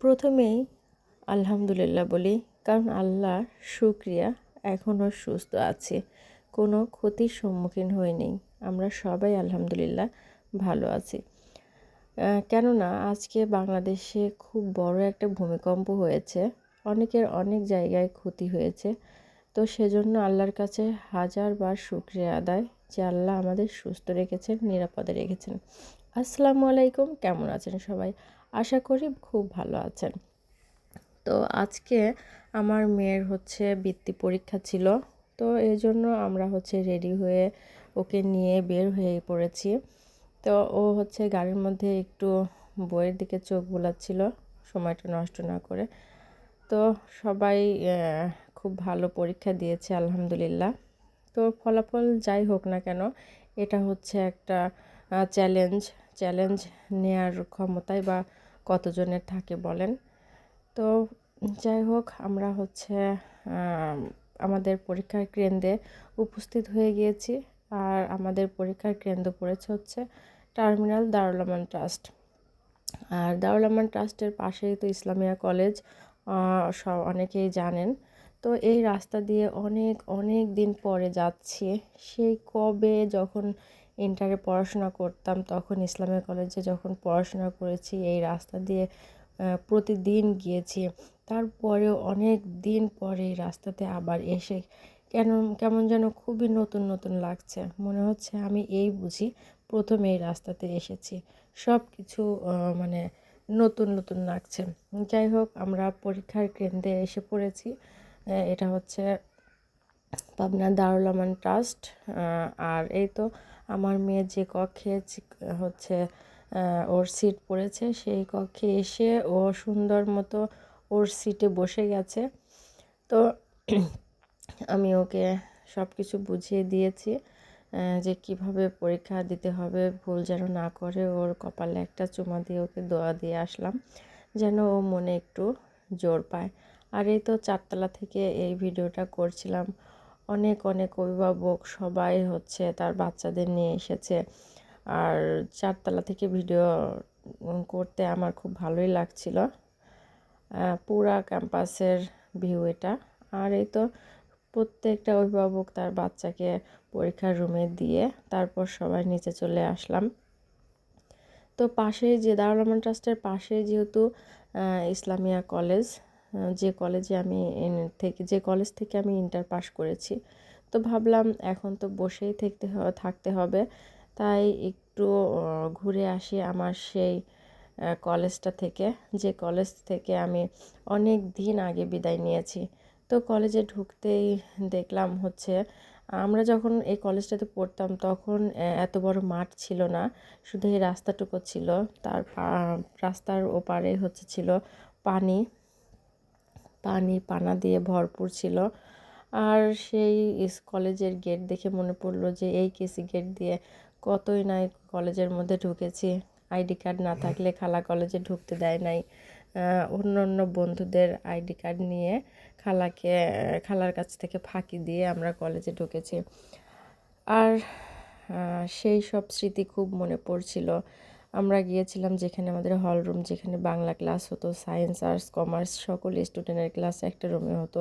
প্রথমেই আলহামদুলিল্লাহ বলি, কারণ আল্লাহ শুক্রিয়া এখনও সুস্থ আছে। কোনো ক্ষতির সম্মুখীন হয়নি আমরা সবাই আলহামদুলিল্লাহ ভালো আছি। কেননা আজকে বাংলাদেশে খুব বড় একটা ভূমিকম্প হয়েছে। অনেকের অনেক জায়গায় ক্ষতি হয়েছে। তো সেজন্য আল্লাহর কাছে হাজারবার শুক্রিয়া আদায় যে আল্লাহ আমাদের সুস্থ রেখেছেন, নিরাপদে রেখেছেন। আসসালামু আলাইকুম, কেমন আছেন সবাই? আশা করি খুব ভালো আছেন। তো আজকে আমার মেয়ের হচ্ছে বৃত্তি পরীক্ষা ছিল, তো এই জন্য আমরা হচ্ছে রেডি হয়ে ওকে নিয়ে বের হয়ে পড়েছি। তো ও হচ্ছে গাড়ির মধ্যে একটু বইয়ের দিকে চোখ বোলাচ্ছিল, সময়টা নষ্ট না করে। তো সবাই খুব ভালো পরীক্ষা দিয়েছে, আলহামদুলিল্লাহ। তো ফলাফল যাই হোক না কেন, এটা হচ্ছে একটা চ্যালেঞ্জ চ্যালেঞ্জ নেয়ার ক্ষমতায় বা কতজনের থাকে বলেন। তো যাই হোক, আমরা হচ্ছে আমাদের পরীক্ষার কেন্দ্রে উপস্থিত হয়ে গিয়েছি। আর আমাদের পরীক্ষার কেন্দ্র পড়েছে হচ্ছে টার্মিনাল দারুলামান ট্রাস্ট। আর দারুলামান ট্রাস্টের পাশেই তো ইসলামিয়া কলেজ সব অনেকেই জানেন। তো এই রাস্তা দিয়ে অনেক অনেক দিন পরে যাচ্ছি। সেই কবে যখন ইন্টারে পড়াশোনা করতাম, তখন ইসলামিয়া কলেজে যখন পড়াশোনা করেছি, এই রাস্তা দিয়ে প্রতিদিন গিয়েছি। তারপরেও অনেক দিন পরে এই রাস্তাতে আবার এসে কেন, কেমন যেন খুবই নতুন নতুন লাগছে। মনে হচ্ছে আমি এই বুঝি প্রথমে এই রাস্তাতে এসেছি। সব কিছু মানে নতুন নতুন লাগছে। যাই হোক, আমরা পরীক্ষার কেন্দ্রে এসে পড়েছি। এটা হচ্ছে পাবনা দারুল আমান ট্রাস্ট আর এই তো আমার মেয়ে যে কক্ষে হচ্ছে ওর সিট পড়েছে, সেই কক্ষে এসে ও সুন্দর মতো ওর সিটে বসে গেছে। তো আমি ওকে সব কিছু বুঝিয়ে দিয়েছি যে কীভাবে পরীক্ষা দিতে হবে, ভুল যেন না করে। ওর কপালে একটা চুমা দিয়ে ওকে দোয়া দিয়ে আসলাম, যেন ও মনে একটু জোর পায়। আর এই তো চারতলা থেকে এই ভিডিওটা করছিলাম অনেক অনেক অভিভাবক সবাই হচ্ছে তার বাচ্চাদের নিয়ে এসেছে। আর চারতলা থেকে ভিডিও করতে আমার খুব ভালোই লাগছিল। পুরা ক্যাম্পাসের ভিউ এটা। আর এই তো প্রত্যেকটা অভিভাবক তার বাচ্চাকে পরীক্ষার রুমে দিয়ে তারপর সবাই নিচে চলে আসলাম। তো পাশে যে, দারুল ট্রাস্টের পাশে যেহেতু ইসলামিয়া কলেজ যে কলেজে আমি থেকে, যে কলেজ থেকে আমি ইন্টার পাস করেছি। তো ভাবলাম এখন তো বসেই থাকতে থাকতে হবে। তাই একটু ঘুরে আসি আমার সেই কলেজটা থেকে। যে কলেজ থেকে আমি অনেক দিন আগে বিদায় নিয়েছি। তো কলেজে ঢুকতেই দেখলাম হচ্ছে, আমরা যখন এই কলেজটাতে পড়তাম তখন এত বড় মাঠ ছিল না। শুধু এই রাস্তাটুকু ছিল। তার রাস্তার ওপারে হচ্ছে ছিল পানি। পানি, পানা দিয়ে ভরপুর ছিল। আর সেই কলেজের গেট দেখে মনে পড়ল যে, এই কেসি গেট দিয়ে কতই নাই কলেজের মধ্যে ঢুকেছি। আইডি কার্ড না থাকলে খালা কলেজে ঢুকতে দেয় নাই। অন্য অন্য বন্ধুদের আইডি কার্ড নিয়ে খালাকে, খালার কাছ থেকে ফাঁকি দিয়ে আমরা কলেজে ঢুকেছি। আর সেই সব স্মৃতি খুব মনে পড়ছিল। আমরা গিয়েছিলাম যেখানে আমাদের হল রুম যেখানে বাংলা ক্লাস হতো সায়েন্স আর্টস কমার্স সকল স্টুডেন্টের ক্লাস একটা রুমে হতো।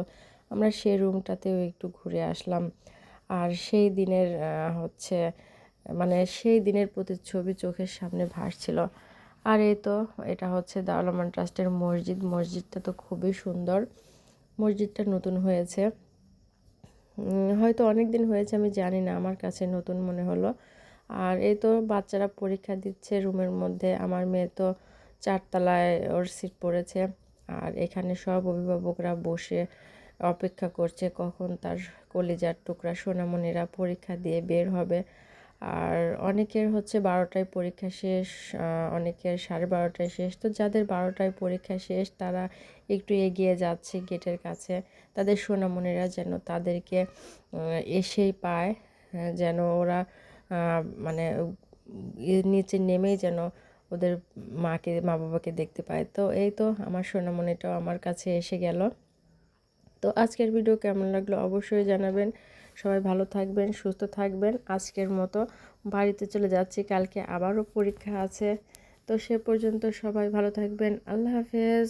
আমরা সেই রুমটাতেও একটু ঘুরে আসলাম। আর সেই দিনের হচ্ছে মানে সেই দিনের প্রতিচ্ছবি চোখের সামনে ভাসছিল। আর এই তো, এটা হচ্ছে দাওলামান ট্রাস্টের মসজিদ। মসজিদটা তো খুবই সুন্দর। মসজিদটা নতুন হয়েছে। হয়তো অনেক দিন হয়েছে, আমি জানি না। আমার কাছে নতুন মনে হলো। আর এই তো বাচ্চারা পরীক্ষা দিচ্ছে রুমের মধ্যে। আমার মেয়ে তো চারতলায় ওর সিট পড়েছে আর এখানে সব অভিভাবকরা বসে অপেক্ষা করছে কখন তার কলিজার টুকরা সোনামণিরা পরীক্ষা দিয়ে বের হবে। আর অনেকের হচ্ছে বারোটায় পরীক্ষা শেষ অনেকের সাড়ে বারোটায় শেষ। তো যাদের বারোটায় পরীক্ষা শেষ, তারা একটু এগিয়ে যাচ্ছে গেটের কাছে। তাদের সোনামণিরা যেন তাদেরকে এসেই পায় যেন ওরা মানে নিচে নেমেই যেন ওদের মাকে, মা বাবাকে দেখতে পায়। তো এই তো আমার সোনামণিটাও আমার কাছে এসে গেল। তো আজকের ভিডিও কেমন লাগল অবশ্যই জানাবেন। সবাই ভালো থাকবেন, সুস্থ থাকবেন। আজকের মতো বাড়িতে চলে যাচ্ছি, কালকে আবারও পরীক্ষা আছে। তো সে পর্যন্ত সবাই ভালো থাকবেন। আল্লাহ হাফেজ।